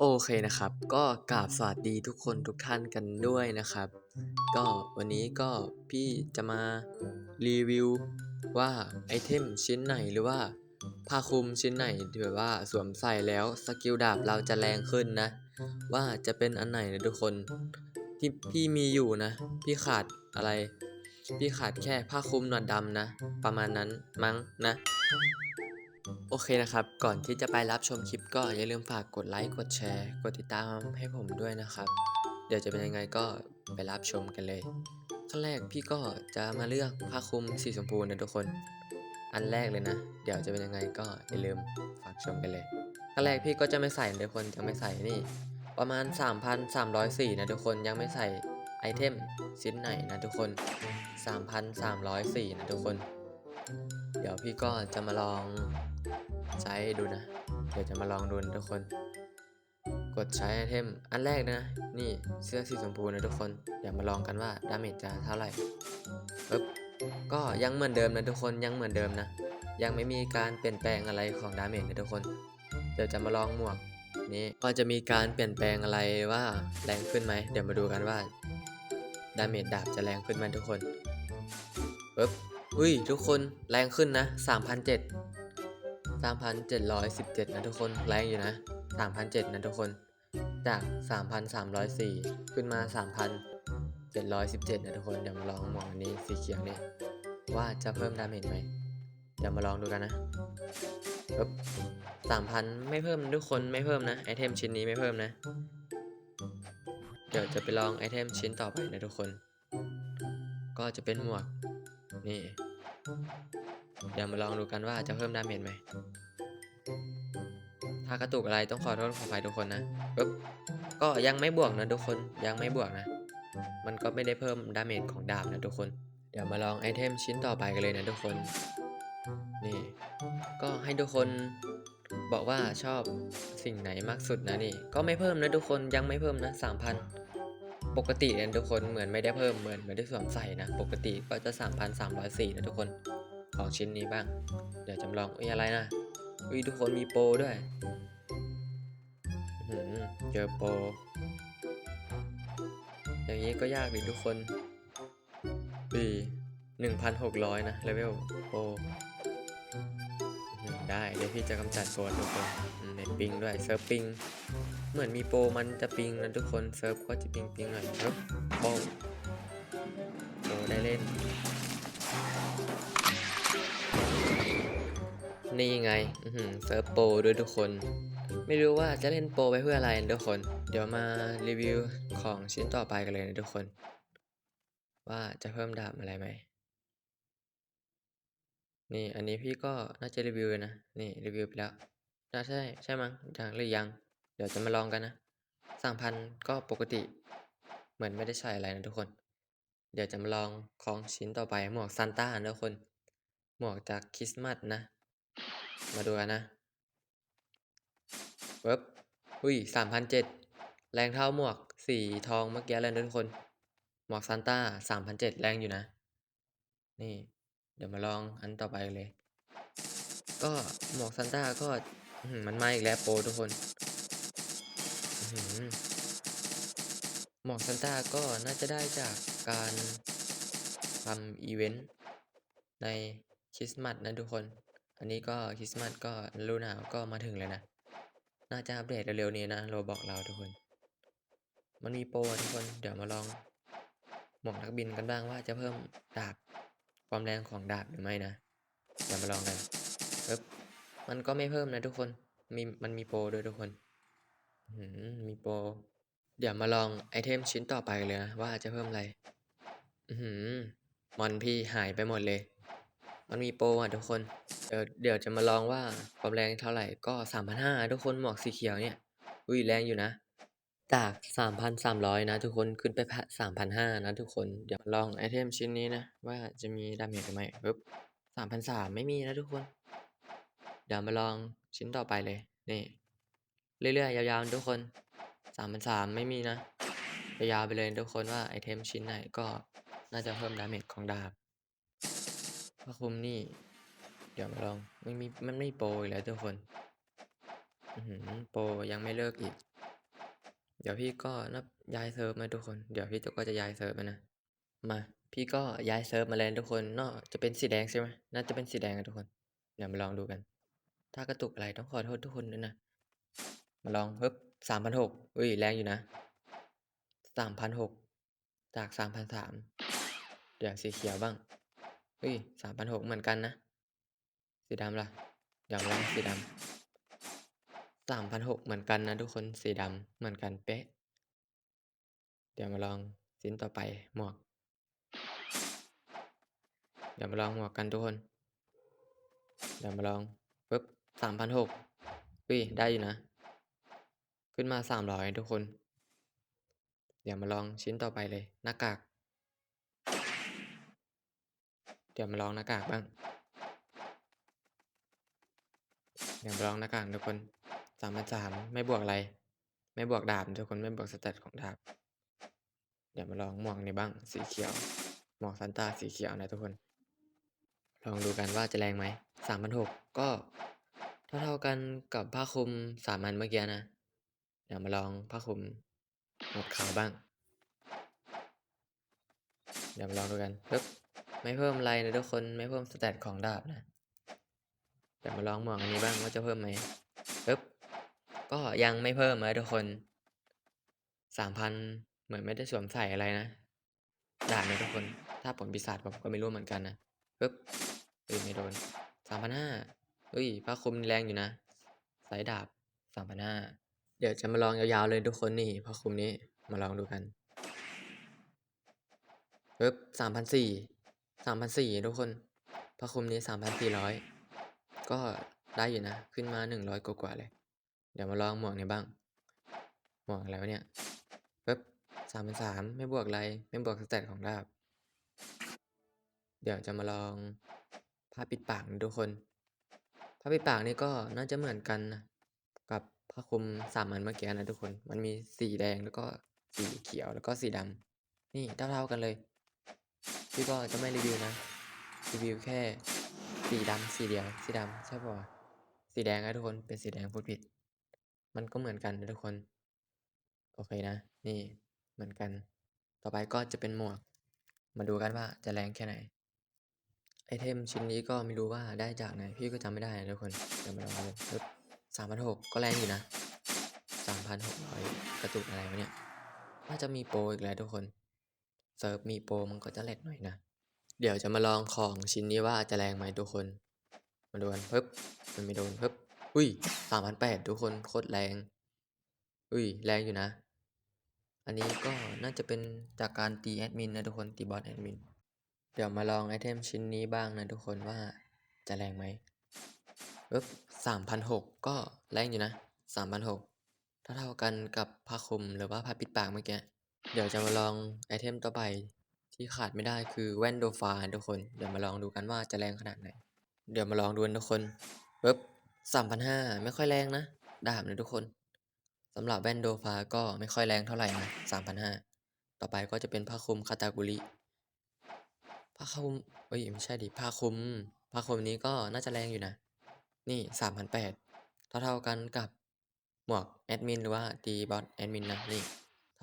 โอเคนะครับ ก็กราบสวัสดีทุกคนทุกท่านกันด้วยนะครับ ก็วันนี้ก็พี่จะมารีวิวว่าไอเทมชิ้นไหนหรือว่าผ้าคลุมชิ้นไหนที่แบบว่าสวมใส่แล้วสกิลดาบเราจะแรงขึ้นนะ ว่าจะเป็นอันไหนนะทุกคนที่พี่มีอยู่นะ พี่ขาดอะไร พี่ขาดแค่ผ้าคลุมหนวดดำนะ ประมาณนั้นมั้งนะ โอเคนะครับ ก่อนที่จะไปรับชมคลิปก็อย่าลืมฝากกดไลค์กดแชร์ กดติดตามให้ผมด้วยนะครับ เดี๋ยวจะเป็นยังไงก็ไปรับชมกันเลยขั้นแรกพี่ก็จะมาเลือกผ้าคลุมสีชมพูนะทุกคน อันแรกเลยนะ เดี๋ยวจะเป็นยังไงก็อย่าลืมฝากชมกันเลยขั้นแรกพี่ก็จะไม่ใส่นะทุกคนจะไม่ใส่นี่ ประมาณ 3,304นะทุกคนยังไม่ใส่ไอเทมชิ้นไหนนะทุกคน 3,304นะทุกคน เดี๋ยวพี่ก็จะมาลอง ใช้ดูนะ เดี๋ยวจะมาลองดูนะทุกคน กดใช้ไอเทมอันแรกนะ นี่เสื้อสีชมพูนะทุกคนเดี๋ยวมาลองกันว่าดาเมจจะเท่าไหร่ปึ๊บก็ยังเหมือนเดิมนะทุกคนยังเหมือนเดิมนะ ยังไม่มีการเปลี่ยนแปลงอะไรของดาเมจนะทุกคน เดี๋ยวจะมาลองหมวกนี้ก็จะมีการเปลี่ยนแปลงอะไรว่าแรงขึ้นไหมเดี๋ยวมาดูกันว่าดาเมจดาบจะแรงขึ้นไหมทุกคนปึ๊บอุ้ยทุกคนแรงขึ้นนะ3,007 3,717 นะทุกคน แรงอยู่นะ 3,007นะทุกคน จาก 3,304 ขึ้นมา 3,717 นะทุกคน เดี๋ยวมาลองหมองอันนี้สีเขียวนี่ว่าจะเพิ่มดาเมจไหม เดี๋ยวมาลองดูกันนะปึ๊บ3,000ไม่เพิ่มทุกคนไม่เพิ่มนะ ไอเทมชิ้นนี้ไม่เพิ่มนะ เดี๋ยวจะไปลองไอเทมชิ้นต่อไปนะทุกคน ก็จะเป็นหมวก นี่ ดี๋ยวมาลองดูกันว่าจะเพิ่มดาเมจไหม ถ้ากระตุกอะไรต้องขอโทษขออภัยทุกคนนะปึ๊บก็ยังไม่บวกนะทุกคนยังไม่บวกนะ มันก็ไม่ได้เพิ่มดาเมจของดาบนะทุกคน เดี๋ยวมาลองไอเทมชิ้นต่อไปกันเลยนะทุกคน นี่ ก็ให้ทุกคนบอกว่าชอบสิ่งไหนมากสุดนะนี่ ก็ไม่เพิ่มนะทุกคนยังไม่เพิ่มนะ3,000 ปกติเนี่ยทุกคนเหมือนไม่ได้เพิ่มเหมือนไม่ได้สวมใส่นะ ปกติก็จะ 3,304นะทุกคน ของชิ้นนี้บ้าง เดี๋ยวจำลองอุ้ยอะไรนะอุ้ยทุกคนมีโปรด้วยอื้อหือเจอโปรอย่างนี้ก็ยากดิทุกคนปีหนึ่งพันหกร้อยนะเลเวลโป้ได้เดี๋ยวพี่จะกำจัดโปรทุกคนในปิงด้วยเซิร์ฟปิงเหมือนมีโปรมันจะปิงนะทุกคนเซิร์ฟก็จะปิงปิงหน่อยครับโปรโปรได้เล่น นี่ไงอื้อหือเซิร์ฟโปรด้วยทุกคน ไม่รู้ว่าจะเล่นโปรไปเพื่ออะไรทุกคน เดี๋ยวมารีวิวของชิ้นต่อไปกันเลยนะทุกคน ว่าจะเพิ่มดาบอะไรไหมนี่อันนี้พี่ก็น่าจะรีวิวนะ นี่รีวิวไปแล้วน่าใช่ใช่มั้งยังหรือยัง เดี๋ยวจะมาลองกันนะสามพันก็ปกติ เหมือนไม่ได้ใส่อะไรนะทุกคน เดี๋ยวจะมาลองของชิ้นต่อไปหมวกซานต้านะทุกคน หมวกจากคริสต์มาสนะ มาดูกันนะเว็บอุ้ยสามพันเจ็ดแรงเท่าหมวกสีทองเมื่อกี้เลยนะทุกคน หมวกซานต้าสามพันเจ็ดแรงอยู่นะ นี่ เดี๋ยวมาลองอันต่อไปเลย ก็หมวกซานต้าก็มันมาอีกแล้วโปรทุกคนอื้อหือหมวกซานต้าก็น่าจะได้จากการทำอีเวนต์ในคริสต์มาสนะทุกคน อันนี้ก็คริสต์มาสก็ฤดูหนาวก็มาถึงเลยนะ น่าจะอัปเดตเร็วๆนี้นะโรบอกเราทุกคน มันมีโปรทุกคนเดี๋ยวมาลองหมวกนักบินกันบ้างว่าจะเพิ่มดาบความแรงของดาบหรือไม่นะเดี๋ยวมาลองกันปึ๊บมันก็ไม่เพิ่มนะทุกคนมีมันมีโปรด้วยทุกคนหือมีโปรเดี๋ยวมาลองไอเทมชิ้นต่อไปเลยนะว่าจะเพิ่มอะไร อือหือมอนพี่หายไปหมดเลย มันมีโปรอะทุกคน เดี๋ยวเดี๋ยวจะมาลองว่าความแรงเท่าไหร่ก็สามพันห้าทุกคนหมวกสีเขียวเนี่ย อุ้ยแรงอยู่นะ จากสามพันสามร้อยนะ ทุกคนขึ้นไปสามพันห้านะทุกคน เดี๋ยวลองไอเทมชิ้นนี้นะ ว่าจะมีดาเมจหรือไม่ปึ๊บสามพันสามไม่มีนะทุกคน เดี๋ยวมาลองชิ้นต่อไปเลย นี่ เรื่อยๆ ยาวๆ ทุกคนสามพันสามไม่มีนะยาวไปเลยทุกคนว่าไอเทมชิ้นไหนก็น่าจะเพิ่มดาเมจของดาบ ผ้าคลุมนี่ เดี๋ยวมาลองไม่มีมันไม่โปรอีกแล้วทุกคนอือหือโปรยังไม่เลิกอีก เดี๋ยวพี่ก็นับย้ายเซิร์ฟนะทุกคน เดี๋ยวพี่ก็จะย้ายเซิร์ฟไปนะ มา พี่ก็ย้ายเซิร์ฟมาแล้วทุกคนเนาะจะเป็นสีแดงใช่ไหมน่าจะเป็นสีแดงนะทุกคน เดี๋ยวมาลองดูกัน ถ้ากระตุกอะไรต้องขอโทษทุกคนด้วยนะ มาลองเพิ่มสามพันหกอุ้ยแรงอยู่นะสามพันหกจากสามพันสามเดี๋ยวสีเขียวบ้าง อุ้ยสามพันหกเหมือนกันนะ สีดำล่ะเดี๋ยวมาลองสีดำสามพันหกเหมือนกันนะทุกคน สีดำเหมือนกันเป๊ะ เดี๋ยวมาลองชิ้นต่อไปหมวก เดี๋ยวมาลองหมวกกันทุกคน เดี๋ยวมาลองปึ๊บสามพันหกอุ้ยได้อยู่นะ ขึ้นมาสามร้อยทุกคน เดี๋ยวมาลองชิ้นต่อไปเลยหน้ากาก เดี๋ยวมาลองหน้ากากบ้าง เดี๋ยวมาลองหน้ากากทุกคนสามพันสามไม่บวกอะไร ไม่บวกดาบทุกคนไม่บวกสเตตของดาบ เดี๋ยวมาลองหมวกนี้บ้างสีเขียว หมวกซันต้าสีเขียวนะทุกคน ลองดูกันว่าจะแรงไหมสามพันหกก็เท่าเท่ากันกับผ้าคลุมสามอันเมื่อกี้นะ เดี๋ยวมาลองผ้าคลุมหมวดขาวบ้าง เดี๋ยวมาลองดูกันปึ๊บ ไม่เพิ่มอะไรนะทุกคนไม่เพิ่มสเตตของดาบนะเดี๋ยวมาลองมวกอันนี้บ้างว่าจะเพิ่มไหมปึ๊บก็ยังไม่เพิ่มนะทุกคนสามพันเหมือนไม่ได้สวมใส่อะไรนะดาบนะทุกคน ถ้าผลปีศาจผมก็ไม่รู้เหมือนกันนะปึ๊บเอ้ยไม่โดนสามพันห้าเฮ้ยผ้าคลุมแรงอยู่นะสายดาบสามพันห้าเดี๋ยวจะมาลองยาวๆเลยทุกคนนี่ผ้าคลุมนี้มาลองดูกันปึ๊บสามพันสี่ามพันสี่ทุกคนผ้าคลุมนี้สามพันสี่ร้อยก็ได้อยู่นะ ขึ้นมาหนึ่งร้อยกว่าเลย เดี๋ยวมาลองหมวกนี้บ้าง หมวกอะไรวะเนี่ยปึ๊บสามพันสามไม่บวกอะไร ไม่บวกสเตตของดาบ เดี๋ยวจะมาลองผ้าปิดปากทุกคนผ้าปิดปากนี่ก็น่าจะเหมือนกันนะกับผ้าคลุมสามอันเมื่อกี้นะทุกคน มันมีสีแดงแล้วก็สีเขียวแล้วก็สีดำนี่เท่าๆกันเลย พี่ก็จะไม่รีวิวนะ รีวิวแค่สีดำสีเดียว สีดำใช่ป่ะสีแดงนะทุกคน เป็นสีแดงพูดผิด มันก็เหมือนกันนะทุกคน โอเคนะ นี่เหมือนกัน ต่อไปก็จะเป็นหมวก มาดูกันว่าจะแรงแค่ไหน ไอเทมชิ้นนี้ก็ไม่รู้ว่าได้จากไหน พี่ก็จำไม่ได้นะทุกคนเดี๋ยวมาลองดูปึ๊บสามพันหกก็แรงอยู่นะสามพันหกร้อยกระตุกอะไรวะเนี่ยน่าจะมีโปรอีกแล้วทุกคน เซิร์ฟมีโปรมันก็จะแหลกหน่อยนะ เดี๋ยวจะมาลองของชิ้นนี้ว่าจะแรงไหมทุกคน มาดูกันปึ๊บ มันไม่โดนปึ๊บ อุ้ยสามพันแปดทุกคนโคตรแรง อุ้ยแรงอยู่นะ อันนี้ก็น่าจะเป็นจากการตีแอดมินนะทุกคนตีบอสแอดมิน เดี๋ยวมาลองไอเทมชิ้นนี้บ้างนะทุกคนว่าจะแรงไหมปึ๊บสามพันหกก็แรงอยู่นะสามพันหกเท่าเท่ากันกับผ้าคลุมหรือว่าผ้าปิดปากเมื่อกี้ เดี๋ยวจะมาลองไอเทมต่อไปที่ขาดไม่ได้คือแว่นโดฟาทุกคน เดี๋ยวมาลองดูกันว่าจะแรงขนาดไหน เดี๋ยวมาลองดูนทุกคนปึ๊บสามพันห้าไม่ค่อยแรงนะดาบนะทุกคนสำหรับแว่นโดฟาก็ไม่ค่อยแรงเท่าไหร่นะสามพันห้าต่อไปก็จะเป็นผ้าคลุมคาตากุริผ้าคลุมเอ้ยไม่ใช่ดิผ้าคลุมผ้าคลุมนี้ก็น่าจะแรงอยู่นะ นี่สามพันแปดเท่าเท่าๆกันกับหมวกแอดมินหรือว่าตีบอสแอดมินนะนี่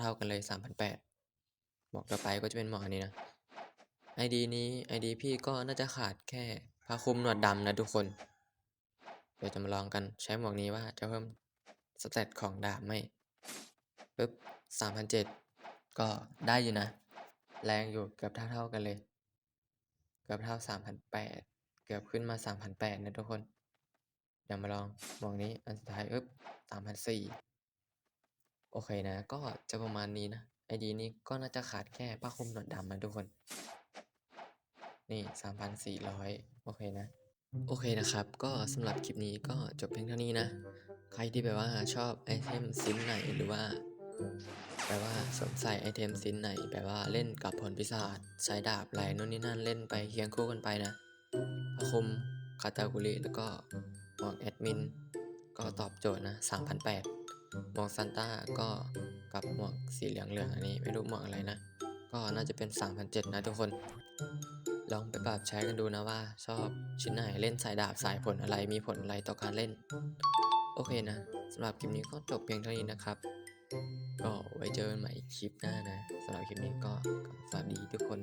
เท่าๆกันเลยสามพันแปดหมวกต่อไปก็จะเป็นหมวกอันนี้นะไอดีนี้ไอดีพี่ก็น่าจะขาดแค่ผ้าคลุมหนวดดำนะทุกคน เดี๋ยวจะมาลองกันใช้หมวกนี้ว่าจะเพิ่มสเตตของดาบไหมปึ๊บสามพันเจ็ดก็ได้อยู่นะ แรงอยู่เกือบเท่าๆกันเลย เกือบเท่าสามพันแปดเกือบขึ้นมาสามพันแปดนะทุกคน เดี๋ยวมาลองหมวกนี้อันสุดท้ายอึ๊บสามพันสี่ โอเคนะ ก็จะประมาณนี้นะไอดีนี้ก็น่าจะขาดแค่ผ้าคลุมหนวดดำนะทุกคน นี่สามพันสี่ร้อยโอเคนะ โอเคนะครับ ก็สำหรับคลิปนี้ก็จบเพียงเท่านี้นะ ใครที่แบบว่าชอบไอเทมชิ้นไหนหรือว่าแปลว่าสวมใส่ไอเทมชิ้นไหนแปลว่าเล่นกับผลพิศาจใช้ดาบไหลนู่นนี่นั่นเล่นไปเคียงคู่กันไปนะพระคุมคาตากุริแล้วก็หมวกแอดมิน ก็ตอบโจทย์นะ3,008 หมวกซันต้าก็กับหมวกสีเหลืองเหลืองๆอันนี้ไม่รู้หมวกอะไรนะ ก็น่าจะเป็น3,007นะทุกคน ลองไปปรับใช้กันดูนะว่า ชอบชิ้นไหนเล่นสายดาบสายผลอะไรมีผลอะไรต่อการเล่น โอเคนะสำหรับคลิปนี้ก็จบเพียงเท่านี้นะครับ ก็ไว้เจอกันใหม่คลิปหน้านะสำหรับคลิปนี้ก็สวัสดีทุกคน